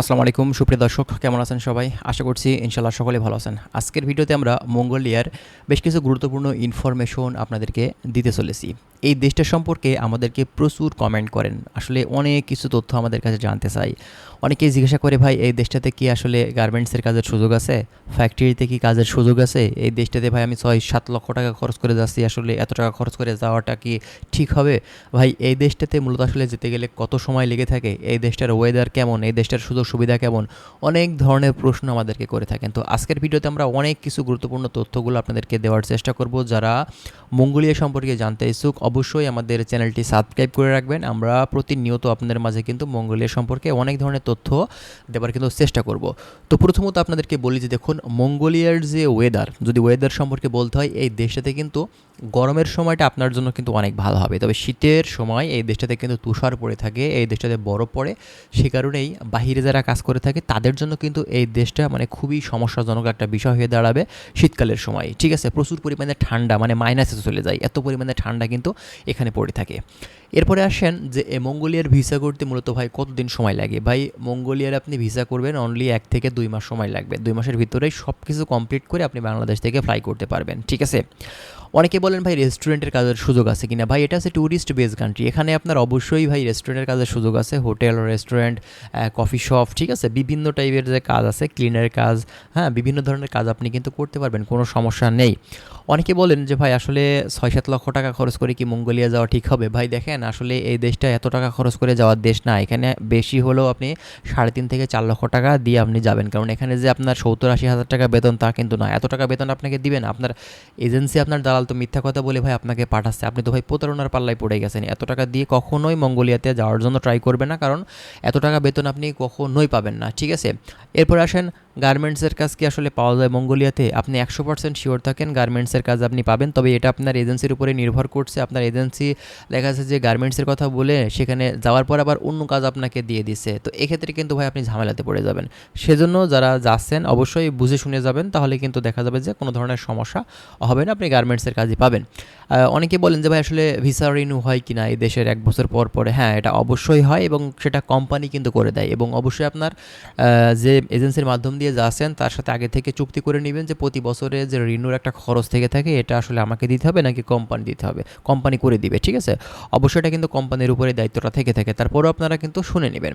আসসালামু আলাইকুম, সুপ্রিয় দর্শক, কেমন আছেন সবাই? আশা করছি ইনশাল্লাহ সকলে ভালো আছেন। আজকের ভিডিওতে আমরা মঙ্গোলিয়ার বেশ কিছু গুরুত্বপূর্ণ ইনফরমেশন আপনাদেরকে দিতে চলেছি। এই দেশটা সম্পর্কে আমাদেরকে প্রচুর কমেন্ট করেন। আসলে অনেক কিছু তথ্য আমাদের কাছে জানতে চাই। অনেকেই জিজ্ঞাসা করে, ভাই, এই দেশটাতে কি আসলে গার্মেন্টসের কাজের সুযোগ আছে? ফ্যাক্টরিতে কি কাজের সুযোগ আছে? এই দেশটাতে, ভাই, আমি ছয় সাত লক্ষ টাকা খরচ করে যাচ্ছি। আসলে এত টাকা খরচ করে যাওয়াটা কি ঠিক হবে? ভাই, এই দেশটাতে মূলত আসলে যেতে গেলে কত সময় লেগে থাকে? এই দেশটার ওয়েদার কেমন? এই দেশটার সুযোগ সুবিধা কেমন? অনেক ধরনের প্রশ্ন আমাদেরকে করে থাকেন। তো আজকের ভিডিওতে আমরা অনেক কিছু গুরুত্বপূর্ণ তথ্যগুলো আপনাদেরকে দেওয়ার চেষ্টা করব। যারা মঙ্গোলিয়া সম্পর্কে জানতে ইচ্ছুক, অবশ্যই আমাদের চ্যানেলটি সাবস্ক্রাইব করে রাখবেন। আমরা প্রতিনিয়ত আপনাদের মাঝে কিন্তু মঙ্গোলিয়া সম্পর্কে অনেক ধরনের তথ্য দেওয়ার কিন্তু চেষ্টা করব। তো প্রথমত আপনাদেরকে বলি যে, দেখুন, মঙ্গোলিয়ার যে ওয়েদার যদি ওয়েদার সম্পর্কে বলতে হয়, এই দেশটাতে কিন্তু গরমের সময়টা আপনার জন্য কিন্তু অনেক ভালো হবে। তবে শীতের সময় এই দেশটাতে কিন্তু তুষার পড়ে থাকে, এই দেশটাতে বরফ পড়ে। সে কারণেই বাহিরে যারা কাজ করে থাকে, তাদের জন্য কিন্তু এই দেশটা মানে খুবই সমস্যাজনক একটা বিষয় হয়ে দাঁড়াবে শীতকালের সময়। ঠিক আছে? প্রচুর পরিমাণে ঠান্ডা মানে মাইনাসে চলে যায়। এত পরিমাণে ঠান্ডা কিন্তু এখানে পড়ে থাকে। এরপরে আসেন যে মঙ্গোলিয়ার ভিসা করতে মূলত ভাই কতদিন সময় লাগে? ভাই, মঙ্গোলিয়ার আপনি ভিসা করবেন অনলি এক থেকে দুই মাস সময় লাগবে। দুই মাসের ভিতরেই সব কিছু কমপ্লিট করে আপনি বাংলাদেশ থেকে ফ্লাই করতে পারবেন। ঠিক আছে? অনেকে বলেন, ভাই রেস্টুরেন্টের কাজের সুযোগ আছে কিনা? ভাই, এটা হচ্ছে ট্যুরিস্ট বেস কান্ট্রি এখানে আপনার অবশ্যই, ভাই রেস্টুরেন্টের কাজের সুযোগ আছে। হোটেল রেস্টুরেন্ট কফি শপ ঠিক আছে? বিভিন্ন টাইপের যে কাজ আছে ক্লিনারের কাজ হ্যাঁ বিভিন্ন ধরনের কাজ আপনি কিন্তু করতে পারবেন, কোনো সমস্যা নেই। অনেকে বলেন যে, ভাই, আসলে ছয় সাত লক্ষ টাকা খরচ করে কি মঙ্গোলিয়া যাওয়া ঠিক হবে? ভাই, দেখেন, আসলে এই দেশটা এত টাকা খরচ করে যাওয়ার দেশ না। এখানে বেশি হলেও আপনি সাড়ে তিন থেকে চার লক্ষ টাকা দিয়ে আপনি যাবেন। কারণ এখানে যে আপনার সত্তর আশি হাজার টাকা বেতন, তা কিন্তু না। এত টাকা বেতন আপনাকে দিবেন আপনার এজেন্সি আপনার দালাল তো মিথ্যা কথা বলে ভাই আপনাকে পাঠাচ্ছে। আপনি তো ভাই প্রতারণার পাল্লায় পড়ে গেছেন। এত টাকা দিয়ে কখনোই মঙ্গোলিয়াতে যাওয়ার জন্য ট্রাই করবে না, কারণ এত টাকা বেতন আপনি কখনোই পাবেন না, ঠিক আছে? এরপর আসেন গার্মেন্টসের কাজ কি আসলে পাওয়া যায় মঙ্গোলিয়াতে? আপনি একশো পার্সেন্ট শিওর থাকেন গার্মেন্টসের কাজ আপনি পাবেন, তবে এটা আপনার এজেন্সির উপরে নির্ভর করছে। আপনার এজেন্সি দেখা যাচ্ছে যে গার্মেন্টসের কথা বলে সেখানে যাওয়ার পর আবার অন্য কাজ আপনাকে দিয়ে দিছে তো এক্ষেত্রে কিন্তু ভাই আপনি ঝামেলাতে পড়ে যাবেন। সেজন্য যারা যাচ্ছেন, অবশ্যই বুঝে শুনে যাবেন, তাহলে কিন্তু দেখা যাবে যে কোনো ধরনের সমস্যা হবে না। আপনি গার্মেন্টসের কাজই পাবেন। অনেকে বলেন যে, ভাই, আসলে ভিসা রিনিউ হয় কি না? এই দেশের এক বছর পর পরে হ্যাঁ এটা অবশ্যই হয় এবং সেটা কোম্পানি কিন্তু করে দেয় এবং অবশ্যই আপনার যে এজেন্সির মাধ্যম দিয়ে যাচ্ছেন তার সাথে আগে থেকে চুক্তি করে নেবেন যে, প্রতি বছরে যে রিনিউর একটা খরচ থেকে থাকে, এটা আসলে আমাকে দিতে হবে নাকি কোম্পানি দিতে হবে? কোম্পানি করে দিবে, ঠিক আছে? অবশ্যই এটা কিন্তু কোম্পানির উপরে দায়িত্বটা থেকে থাকে, তারপরেও আপনারা কিন্তু শুনে নেবেন।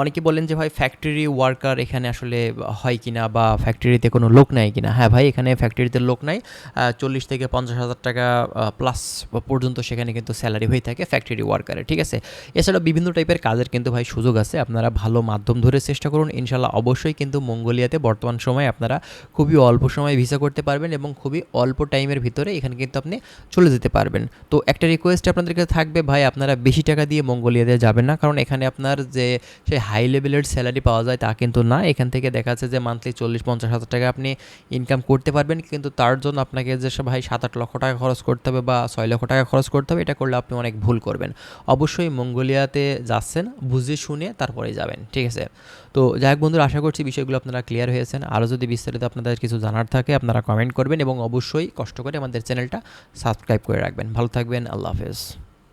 অনেকে বলেন যে, ভাই ফ্যাক্টরি ওয়ার্কার এখানে আসলে হয় কিনা বা ফ্যাক্টরিতে কোনো লোক নাই কিনা হ্যাঁ ভাই, এখানে ফ্যাক্টরিতে লোক নাই। চল্লিশ থেকে পঞ্চাশ হাজার টাকা প্লাস পর্যন্ত সেখানে কিন্তু স্যালারি হয়ে থাকে ফ্যাক্টরি ওয়ার্কারের ঠিক আছে? এছাড়া বিভিন্ন টাইপের কাজের কিন্তু ভাই সুযোগ আছে, আপনারা ভালো মাধ্যম ধরে চেষ্টা করুন। ইনশাল্লাহ অবশ্যই কিন্তু মঙ্গোলিয়াতে বর্তমান সময়ে আপনারা খুবই অল্প সময়ে ভিসা করতে পারবেন এবং খুবই অল্প টাইমের ভিতরে এখানে কিন্তু আপনি চলে যেতে পারবেন। তো একটা রিকোয়েস্ট আপনাদের কাছে থাকবে, ভাই আপনারা বেশি টাকা দিয়ে মঙ্গোলিয়াতে যাবেন না, কারণ এখানে আপনার যে সেই হাই লেভেলের স্যালারি পাওয়া যায় তা কিন্তু না। এখান থেকে দেখা যাচ্ছে যে মান্থলি চল্লিশ পঞ্চাশ হাজার টাকা আপনি ইনকাম করতে পারবেন, কিন্তু তার জন্য আপনাকে যেসব ভাই সাত আট লক্ষ টাকা খরচ করতে হবে বা ছয় লক্ষ টাকা খরচ করতে হবে, এটা করলে আপনি অনেক ভুল করবেন। অবশ্যই মঙ্গোলিয়াতে যাচ্ছেন, বুঝে শুনে তারপরে যাবেন, ঠিক আছে? তো যাই হোক বন্ধুরা, আশা করছি বিষয়গুলো আপনারা ক্লিয়ার হয়েছেন। আরও যদি বিস্তারিত আপনাদের কিছু জানার থাকে, আপনারা কমেন্ট করবেন এবং অবশ্যই কষ্ট করে আমাদের চ্যানেলটা সাবস্ক্রাইব করে রাখবেন। ভালো থাকবেন, আল্লাহ হাফেজ।